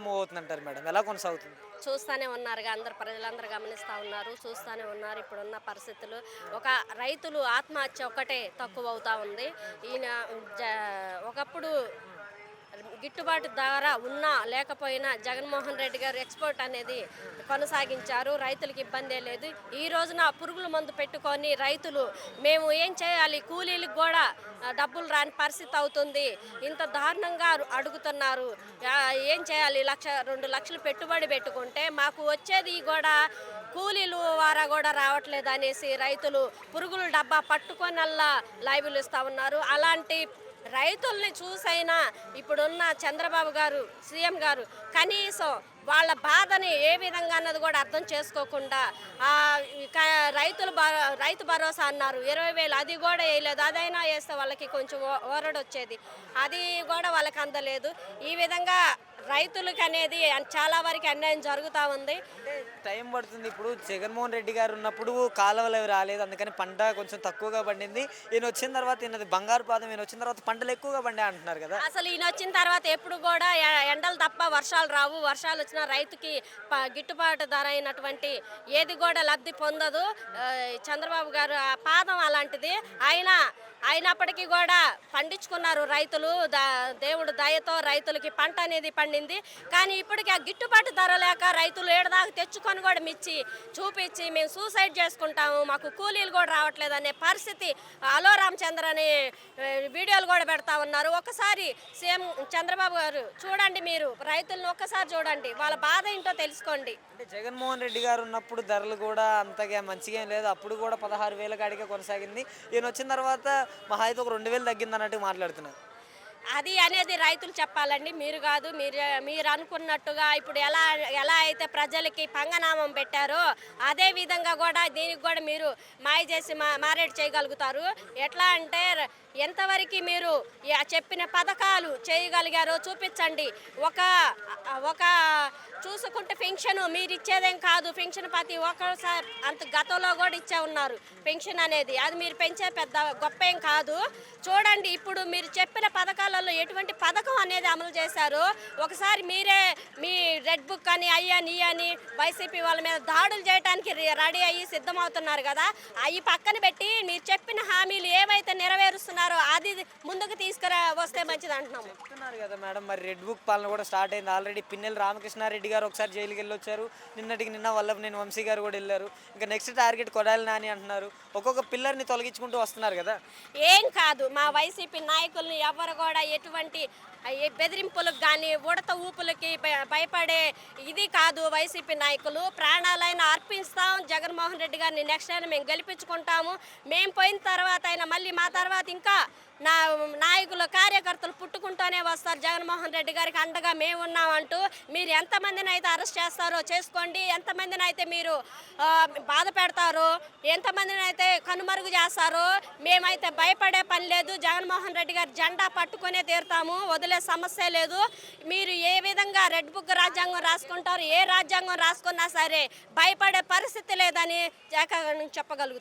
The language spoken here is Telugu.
Move అవుతుందంటారు madam. ఎలా కొనసాగుతుంది? చూస్తూనే ఉన్నారుగా అందరు ప్రజలందరూ గమనిస్తూ ఉన్నారు చూస్తూనే ఉన్నారు. ఇప్పుడున్న పరిస్థితులు ఒక రైతులు ఆత్మహత్య ఒకటే తక్కువ అవుతా ఉంది. ఈయన జ- ఒకప్పుడు గిట్టుబాటు ధర ఉన్నా లేకపోయినా జగన్మోహన్ రెడ్డి గారు ఎక్స్పోర్ట్ అనేది కొనసాగించారు. రైతులకు ఇబ్బందే లేదు. ఈ రోజున పురుగుల మందు పెట్టుకొని రైతులు మేము ఏం చేయాలి? కూలీలకు కూడా డబ్బులు రాని పరిస్థితి అవుతుంది. ఇంత దారుణంగా అడుగుతున్నారు. ఏం చేయాలి? లక్ష రెండు లక్షలు పెట్టుబడి పెట్టుకుంటే మాకు వచ్చేది కూడా కూలీలు వారా కూడా రావట్లేదు అనేసి రైతులు పురుగుల డబ్బా పట్టుకొనల్లా లైవ్లు ఇస్తూ ఉన్నారు. అలాంటి రైతుల్ని చూసైనా ఇప్పుడున్న చంద్రబాబు గారు సీఎం గారు కనీసం వాళ్ళ బాధని ఏ విధంగా అన్నది కూడా అర్థం చేసుకోకుండా రైతులు రైతు భరోసా అన్నారు. ఇరవై వేలు అది కూడా వేయలేదు. అదైనా వేస్తే వాళ్ళకి కొంచెం ఓ- ఓరడు వచ్చేది అది కూడా వాళ్ళకి అందలేదు. ఈ విధంగా రైతులకి అనేది చాలా వరకు అన్యాయం జరుగుతూ ఉంది. టైం పడుతుంది. ఇప్పుడు జగన్మోహన్ రెడ్డి గారు ఉన్నప్పుడు కాలువలు అవి రాలేదు. అందుకని పంట కొంచెం తక్కువగా పండింది. ఈయన వచ్చిన తర్వాత ఈయనది బంగారు పాదం ఈయన వచ్చిన తర్వాత పంటలు ఎక్కువగా పండే అంటున్నారు కదా. అసలు ఈయన వచ్చిన తర్వాత ఎప్పుడు కూడా ఎండలు తప్ప వర్షాలు రావు వర్షాలు వచ్చిన రైతుకి గిట్టుబాటు ధర అయినటువంటి ఏది కూడా లబ్ధి పొందదు. చంద్రబాబు గారు ఆ పాదం అలాంటిది. ఆయన అయినప్పటికీ కూడా పండించుకున్నారు రైతులు. దేవుడు దయతో రైతులకి పంట అనేది పండింది. కానీ ఇప్పటికి ఆ గిట్టుబాటు ధర లేక రైతులు ఏడదాకా తెచ్చుకొని కూడా మిచ్చి చూపించి మేము సూసైడ్ చేసుకుంటాము. మాకు కూలీలు కూడా రావట్లేదు అనే పరిస్థితి అలో రామచంద్ర అనే వీడియోలు కూడా పెడతా ఉన్నారు. ఒకసారి సీఎం చంద్రబాబు గారు చూడండి మీరు రైతులను ఒక్కసారి చూడండి. వాళ్ళ బాధ ఏంటో తెలుసుకోండి. అంటే జగన్మోహన్ రెడ్డి గారు ఉన్నప్పుడు ధరలు కూడా అంతగా మంచిగా లేదు. అప్పుడు కూడా పదహారు వేల కాడికే కొనసాగింది. ఈయన వచ్చిన తర్వాత మహా అయితే ఒక రెండు వేలు తగ్గింది అన్నట్టు మాట్లాడుతున్నారు. అది అనేది రైతులు చెప్పాలండి. మీరు కాదు మీరు మీరు అనుకున్నట్టుగా ఇప్పుడు ఎలా ఎలా అయితే ప్రజలకి పంగనామం పెట్టారో అదే విధంగా కూడా దీనికి కూడా మీరు మాయ చేసి మా మారేడు చేయగలుగుతారు. ఎట్లా అంటే ఎంతవరకు మీరు చెప్పిన పథకాలు చేయగలిగారో చూపించండి. ఒక ఒక చూసుకుంటే పెన్షన్ మీరు ఇచ్చేదేం కాదు. పెన్షన్ ప్రతి ఒక్కసారి అంత గతంలో కూడా ఇచ్చే ఉన్నారు పెన్షన్ అనేది. అది మీరు పెంచే పెద్ద గొప్ప ఏం కాదు. చూడండి ఇప్పుడు మీరు చెప్పిన పథకాలు పథకాలలో ఎటువంటి పథకం అనేది అమలు చేశారు? ఒకసారి మీరే మీ రెడ్ బుక్ అని అయ్యని ఈ అని వైసీపీ వాళ్ళ మీద దాడులు చేయడానికి రెడీ అయ్యి సిద్ధమవుతున్నారు కదా? అవి పక్కన పెట్టి మీరు చెప్పిన హామీలు ఏవైతే నెరవేరుస్తున్నారో అది ముందుకు తీసుకురా వస్తే మంచిది అంటున్నాము. చెప్తున్నారు కదా మేడం మరి రెడ్ బుక్ పాలన కూడా స్టార్ట్ అయింది. ఆల్రెడీ పిన్నెల రామకృష్ణారెడ్డి గారు ఒకసారి జైలుకి వెళ్ళి వచ్చారు. నిన్నటికి నిన్న వల్లభనేని వంశీ గారు కూడా వెళ్ళారు. ఇంకా నెక్స్ట్ టార్గెట్ కొడాలి నాని అంటున్నారు. ఒక్కొక్క పిల్లర్ని తొలగించుకుంటూ వస్తున్నారు కదా? ఏం కాదు. మా వైసీపీ నాయకుల్ని ఎవరు కూడా ఎటువంటి బెదిరింపులకు కానీ ఉడత ఊపులకి భయపడే ఇది కాదు వైసీపీ నాయకులు. ప్రాణాలైనా అర్పిస్తాం. జగన్మోహన్ రెడ్డి గారిని నెక్స్ట్ అయినా మేము గెలిపించుకుంటాము. మేము పోయిన తర్వాత అయినా మళ్ళీ మా తర్వాత ఇంకా నా నాయకులు కార్యకర్తలు పుట్టుకుంటూనే వస్తారు. జగన్మోహన్ రెడ్డి గారికి అండగా మేము ఉన్నామంటూ మీరు ఎంతమందిని అయితే అరెస్ట్ చేస్తారో చేసుకోండి. ఎంతమందిని అయితే మీరు బాధ పెడతారో ఎంతమందిని అయితే కనుమరుగు చేస్తారో మేమైతే భయపడే పని లేదు. జగన్మోహన్ రెడ్డి గారి జెండా పట్టుకునే తీరుతాము. వదిలే వదిలే సమస్య లేదు. మీరు ఏ విధంగా రెడ్ బుక్ రాజ్యాంగం రాసుకుంటారు ఏ రాజ్యాంగం రాసుకున్నా సరే భయపడే పరిస్థితి లేదని జగన్ చెప్పగలుగుతారు